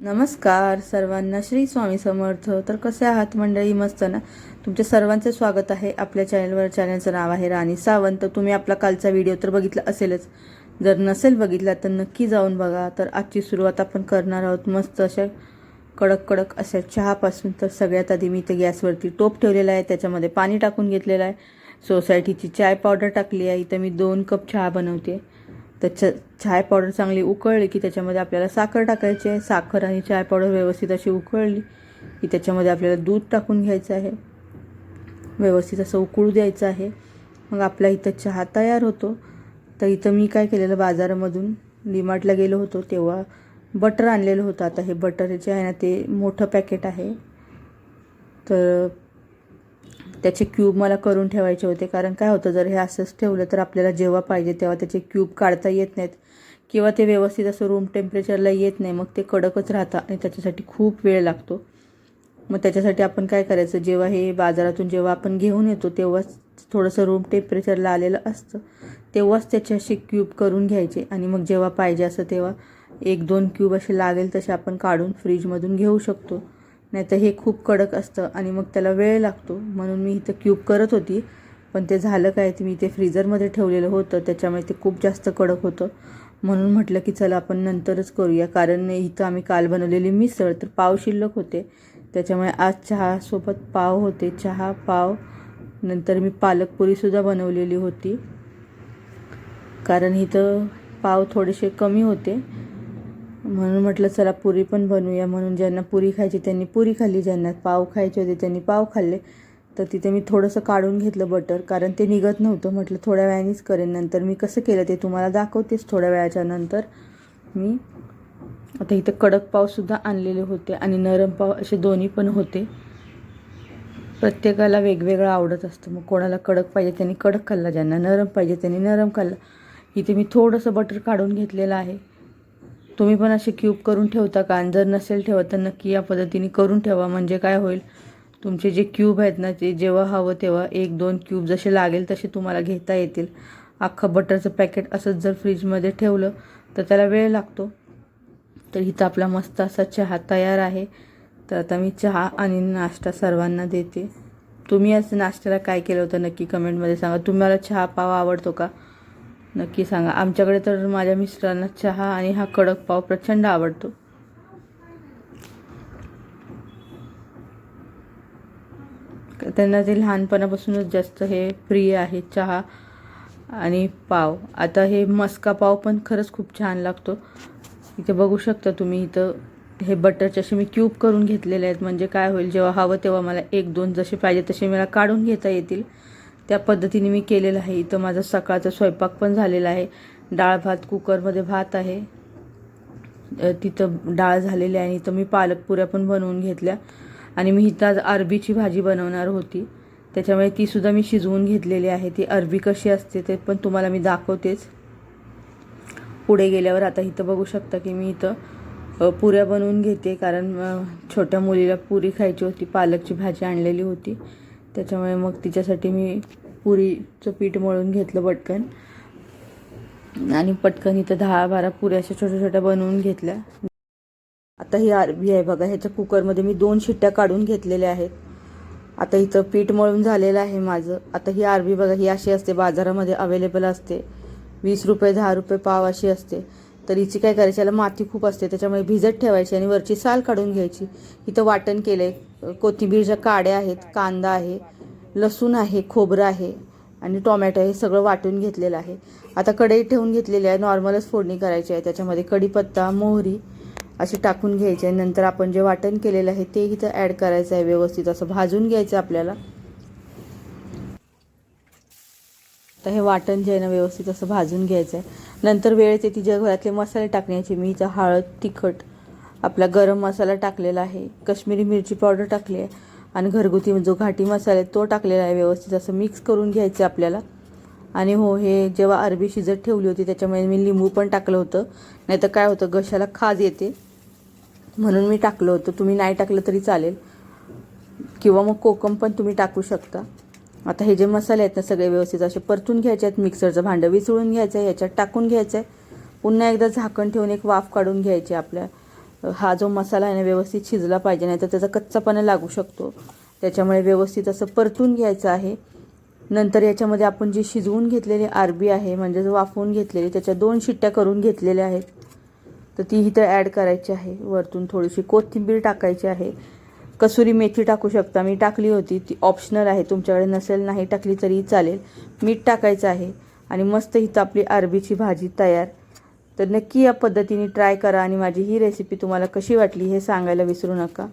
नमस्कार सर्वांना श्री स्वामी समर्थ. तर कसे आहात मंडळी? मस्त ना? तुमच्या सर्वांचे स्वागत आहे आपल्या चॅनलवर चॅनलचं नाव आहे राणी सावंत. तुम्ही आपला कालचा व्हिडिओ तर बघितला असेलच. जर नसेल बघितला तर नक्की जाऊन बघा. तर आजची सुरुवात आपण करणार आहोत मस्त अशा कडक कडक अशा चहापासून. तर सगळ्यात आधी मी इथे गॅसवरती टोप ठेवलेला आहे. त्याच्यामध्ये पाणी टाकून घेतलेलं आहे. सोसायटीची चाय पावडर टाकली आहे. इथं मी दोन कप चहा बनवते. तर च चाय पावडर चांगली उकळली की त्याच्यामध्ये आपल्याला साखर टाकायची आहे. साखर आणि चाय पावडर व्यवस्थित अशी उकळली की त्याच्यामध्ये आपल्याला दूध टाकून घ्यायचं आहे. व्यवस्थित असं उकळू द्यायचं आहे. मग आपला इथं चहा तयार होतो. तर इथं मी काय केलेलं बाजारामधून डीमार्टला गेलो होतो तेव्हा बटर आणलेलं होतं. आता हे बटर जे आहे ना ते मोठं पॅकेट आहे. तर त्याचे क्यूब मला करून ठेवायचे होते. कारण काय होतं जर हे असंच ठेवलं तर आपल्याला जेव्हा पाहिजे तेव्हा त्याचे क्यूब काढता येत नाहीत. किंवा ते व्यवस्थित असं रूम टेम्परेचरला येत नाही. मग ते कडकच राहतं आणि त्याच्यासाठी खूप वेळ लागतो. मग त्याच्यासाठी आपण काय करायचं? जेव्हा हे बाजारातून जेव्हा आपण घेऊन येतो तेव्हाच थोडंसं रूम टेम्परेचरला आलेलं असतं. तेव्हाच त्याचे असे क्यूब करून घ्यायचे. आणि मग जेव्हा पाहिजे असं तेव्हा एक दोन क्यूब असे लागेल तसे आपण काढून फ्रीजमधून घेऊ शकतो. नाही तर हे खूप कडक असतं आणि मग त्याला वेळ लागतो. म्हणून मी इथं क्यूब करत होती. पण ते झालं काय? ते मी ते फ्रीजरमध्ये ठेवलेलं होतं. त्याच्यामुळे ते खूप जास्त कडक होतं. म्हणून म्हटलं की चला आपण नंतरच करूया. कारण इथं आम्ही काल बनवलेली मिसळ तर पाव शिल्लक होते. त्याच्यामुळे आज चहासोबत पाव होते. चहा पाव नंतर मी पालकपुरीसुद्धा बनवलेली होती. कारण इथं पाव थोडेसे कमी होते. म्हणून म्हटलं चला पुरी पण बनवूया. म्हणून ज्यांना पुरी खायची त्यांनी पुरी खाल्ली. ज्यांना पाव खायचे होते त्यांनी पाव खाल्ले. तर तिथे मी थोडंसं काढून घेतलं बटर कारण ते निघत नव्हतं. म्हटलं थोड्या वेळानेच करेन. नंतर मी कसं केलं ते तुम्हाला दाखवतेच थोड्या वेळाच्या नंतर. मी आता इथे कडक पावसुद्धा आणलेले होते आणि नरम पाव असे दोन्ही पण होते. प्रत्येकाला वेगवेगळं आवडत असतं. मग कोणाला कडक पाहिजे त्यांनी कडक खाल्ला. ज्यांना नरम पाहिजे त्यांनी नरम खाल्ला. इथे मी थोडंसं बटर काढून घेतलेलं आहे. तुम्ही पण असे क्यूब करून ठेवता का? आणि जर नसेल ठेवत तर नक्की या पद्धतीने करून ठेवा. म्हणजे काय होईल? तुमचे जे क्यूब आहेत ना ते जेव्हा हवं तेव्हा एक दोन क्यूब जसे लागेल तसे तुम्हाला घेता येतील. अख्खं बटरचं पॅकेट असंच जर फ्रीजमध्ये ठेवलं तर त्याला वेळ लागतो. तर इथं आपला मस्त असा चहा तयार आहे. तर आता मी चहा आणि नाश्ता सर्वांना देते. तुम्ही आज नाश्त्याला काय केलं होतं नक्की कमेंटमध्ये सांगा. तुम्हाला चहा पाव आवडतो का? नक्की सांगा. आमच्याकडे तर माझ्या मिस्टरांना चहा आणि हा कडक पाव प्रचंड आवडतो. त्यांना ते लहानपणापासूनच जास्त हे प्रिय आहे चहा आणि पाव. आता हे मस्का पाव पण खरंच खूप छान लागतो. इथे बघू शकता तुम्ही इथं हे बटरचे असे मी क्यूब करून घेतलेले आहेत. म्हणजे काय होईल जेव्हा हवं तेव्हा मला एक दोन जसे पाहिजे तसे मला काढून घेता येतील. त्या पद्धतीने मी केलेलं आहे. इथं माझा सकाळचा स्वयंपाक पण झालेला आहे. डाळ भात कुकरमध्ये भात आहे. तिथं डाळ झालेली आहे इथं मी पालकपुऱ्या पण बनवून घेतल्या. आणि मी इथं आज अरबीची भाजी बनवणार होती. त्याच्यामुळे तीसुद्धा मी शिजवून घेतलेली आहे. ती अरबी कशी असते ते पण तुम्हाला मी दाखवतेच. पुढे गेल्यावर आता इथं बघू शकता की मी इथं पुऱ्या बनवून घेते. कारण छोट्या मुलीला पुरी खायची होती. पालकची भाजी आणलेली होती. त्याच्यामुळे मग तिच्यासाठी मी पुरीचं पीठ मळून घेतलं पटकन. आणि पटकन इथं दहा बारा पुऱ्या अशा छोट्या छोट्या बनवून घेतल्या. आता ही आरबी आहे बघा ह्याच्या कुकरमध्ये मी दोन शिट्ट्या काढून घेतलेल्या आहेत. आता इथं पीठ मळून झालेलं आहे माझं. आता ही आरबी बघा ही अशी असते बाजारामध्ये अवेलेबल असते. वीस रुपये दहा रुपये पाव अशी असते. तर हिची काय करायची? याला माती खूप असते त्याच्यामुळे भिजत ठेवायची आणि वरची साल काढून घ्यायची. इथं वाटण केलं आहे कोथिंबीरच्या काड्या आहेत कांदा आहे लसूण आहे खोबरं आहे आणि टोमॅटो हे सगळं वाटून घेतलेलं आहे. आता कढई ठेवून घेतलेली आहे नॉर्मलच फोडणी करायची आहे. त्याच्यामध्ये कढीपत्ता मोहरी असे टाकून घ्यायचे नंतर आपण जे वाटण केलेलं आहे ते इथं ॲड करायचं आहे व्यवस्थित. असं भाजून घ्यायचं आपल्याला. तर हे वाटण जे आहे ना व्यवस्थित असं भाजून घ्यायचं आहे नंतर वेळेत येते जगभरातले मसाले टाकण्याचे मी इथं हळद तिखट आपला गरम मसाला टाकलेला आहे कश्मीरी मिरची पावडर टाकली आहे आणि घरगुती जो घाटी मसाला आहे तो टाकलेला आहे व्यवस्थित असं मिक्स करून घ्यायचं आपल्याला. आणि हो हे जेव्हा अरबी शिजत ठेवली होती त्याच्यामुळे मी लिंबू पण टाकलं होतं. नाही तर काय होतं घशाला खाज येते. म्हणून मी टाकलं होतं. तुम्ही नाही टाकलं तरी चालेल. किंवा मग कोकम पण तुम्ही टाकू शकता. आता हे जे मसाले आहेत ना सगळे व्यवस्थित असे परतून घ्यायचे आहेत. मिक्सरचं भांडं विसळून घ्यायचं आहे ह्याच्यात टाकून घ्यायचं आहे पुन्हा एकदा झाकण ठेवून एक वाफ काढून घ्यायची आपल्या. हा जो मसाला आहे ना व्यवस्थित शिजला पाहिजे नाही तर त्याचा कच्चापणा लागू शकतो. त्याच्यामुळे व्यवस्थित असं परतून घ्यायचं आहे. नंतर याच्यामध्ये आपण जी शिजवून घेतलेली आरबी आहे म्हणजे वाफवून घेतलेली त्याच्या दोन शिट्ट्या करून घेतलेल्या आहेत. तर ती इथं ॲड करायची आहे. वरतून थोडीशी कोथिंबीर टाकायची आहे. कसुरी मेथी टाकू शकता. मी टाकली होती. ती ऑप्शनल आहे. तुमच्याकडे नसेल नाही टाकली तरी चालेल. मीठ टाकायचं आहे. आणि मस्त इथं आपली अरबीची भाजी तयार. तर नक्की या पद्धतीने ट्राय करा आणि माझी ही रेसिपी तुम्हाला कशी वाटली हे सांगायला विसरू नका.